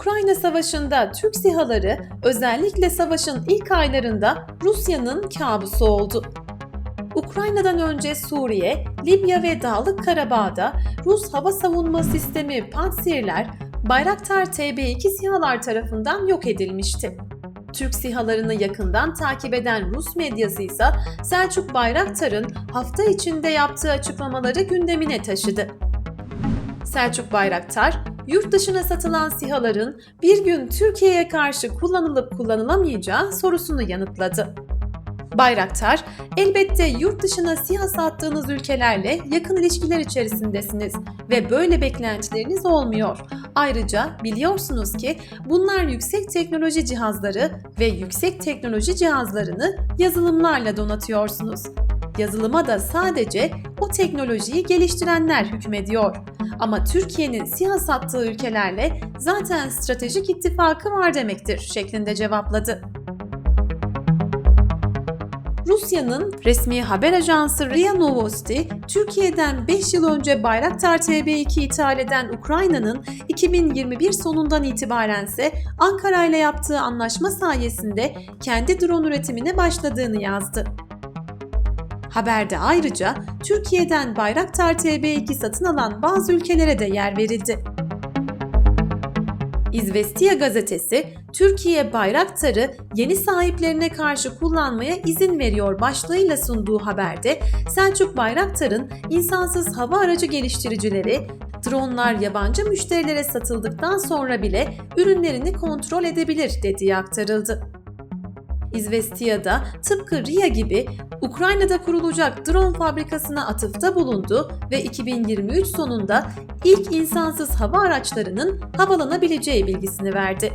Ukrayna Savaşı'nda Türk SİHA'ları özellikle savaşın ilk aylarında Rusya'nın kabusu oldu. Ukrayna'dan önce Suriye, Libya ve Dağlık Karabağ'da Rus hava savunma sistemi Pantsirler, Bayraktar TB2 SİHA'lar tarafından yok edilmişti. Türk SİHA'larını yakından takip eden Rus medyası ise Selçuk Bayraktar'ın hafta içinde yaptığı açıklamaları gündemine taşıdı. Selçuk Bayraktar, yurt dışına satılan SİHA'ların bir gün Türkiye'ye karşı kullanılıp kullanılamayacağı sorusunu yanıtladı. Bayraktar, elbette yurt dışına SİHA sattığınız ülkelerle yakın ilişkiler içerisindesiniz ve böyle beklentileriniz olmuyor. Ayrıca biliyorsunuz ki bunlar yüksek teknoloji cihazları ve yüksek teknoloji cihazlarını yazılımlarla donatıyorsunuz. Yazılıma da sadece o teknolojiyi geliştirenler hükmediyor. Ama Türkiye'nin SİHA sattığı ülkelerle zaten stratejik ittifakı var demektir şeklinde cevapladı. Rusya'nın resmi haber ajansı RIA Novosti, Türkiye'den 5 yıl önce Bayraktar TB2 ithal eden Ukrayna'nın 2021 sonundan itibaren ise Ankara ile yaptığı anlaşma sayesinde kendi drone üretimine başladığını yazdı. Haberde ayrıca Türkiye'den Bayraktar TB2 satın alan bazı ülkelere de yer verildi. İzvestiya gazetesi, Türkiye Bayraktar'ı yeni sahiplerine karşı kullanmaya izin veriyor başlığıyla sunduğu haberde Selçuk Bayraktar'ın insansız hava aracı geliştiricileri, dronlar yabancı müşterilere satıldıktan sonra bile ürünlerini kontrol edebilir dediği aktarıldı. İzvestiya'da tıpkı RIA gibi Ukrayna'da kurulacak drone fabrikasına atıfta bulundu ve 2023 sonunda ilk insansız hava araçlarının havalanabileceği bilgisini verdi.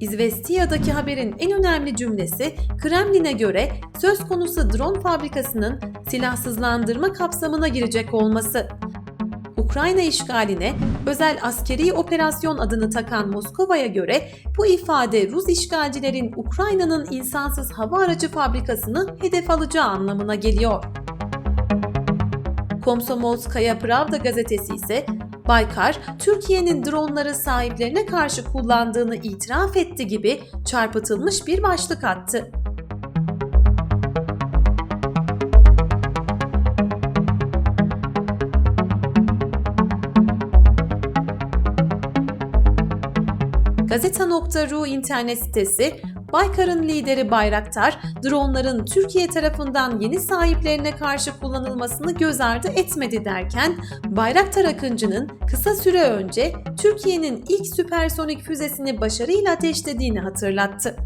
İzvestiya'daki haberin en önemli cümlesi Kremlin'e göre söz konusu drone fabrikasının silahsızlandırma kapsamına girecek olması. Ukrayna işgaline özel askeri operasyon adını takan Moskova'ya göre bu ifade Rus işgalcilerin Ukrayna'nın insansız hava aracı fabrikasını hedef alacağı anlamına geliyor. Komsomolskaya Pravda gazetesi ise Baykar, Türkiye'nin dronları sahiplerine karşı kullandığını itiraf etti gibi çarpıtılmış bir başlık attı. Gazeta.ru internet sitesi Baykar'ın lideri Bayraktar, dronların Türkiye tarafından yeni sahiplerine karşı kullanılmasını göz ardı etmedi derken, Bayraktar Akıncı'nın kısa süre önce Türkiye'nin ilk süpersonik füzesini başarıyla ateşlediğini hatırlattı.